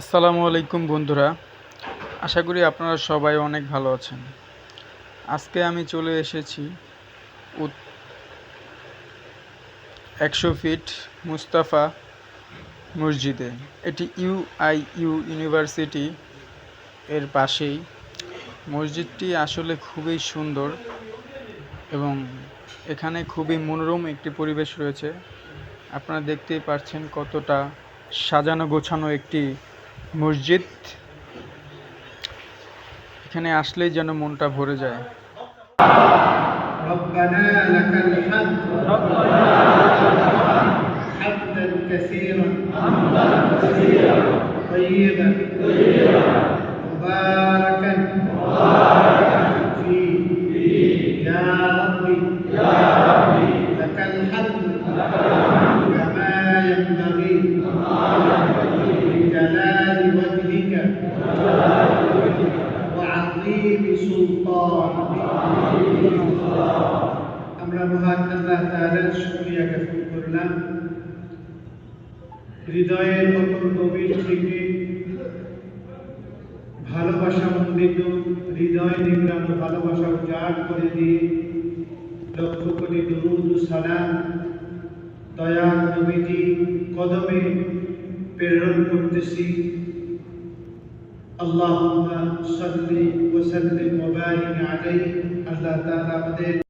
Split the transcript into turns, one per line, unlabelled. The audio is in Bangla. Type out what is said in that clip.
আসসালামু আলাইকুম বন্ধুরা। আশা করি আপনারা সবাই অনেক ভালো আছেন। আজকে আমি চলে এসেছি একশো ফিট মুস্তাফা মসজিদে। এটি ইউআইইউ ইউনিভার্সিটি এর পাশেই। মসজিদটি আসলে খুবই সুন্দর এবং এখানে খুবই মনোরম একটি পরিবেশ রয়েছে। আপনারা দেখতেই পাচ্ছেন কতটা সাজানো গোছানো একটি মসজিদ এখানে আসলেই যেন মনটা ভরে যায়
ربنا لك الحمد حمدا كثيرا طيبا مباركا فيه يا ربي لك الحمد আমরা মহান আল্লাহ জ্ঞাপন করলাম। হৃদয়ের অপর গভীর থেকে ভালোবাসা মন্দিত হৃদয় নিগ্রান্ত ভালোবাসা উজাড় করে দিয়ে লক্ষ কোটি দুরুদ সালাম দয়াল নবীজি কদমে প্রেরণ করতেছি। اللهم صل وسلم وبارك عليه. الله تعالى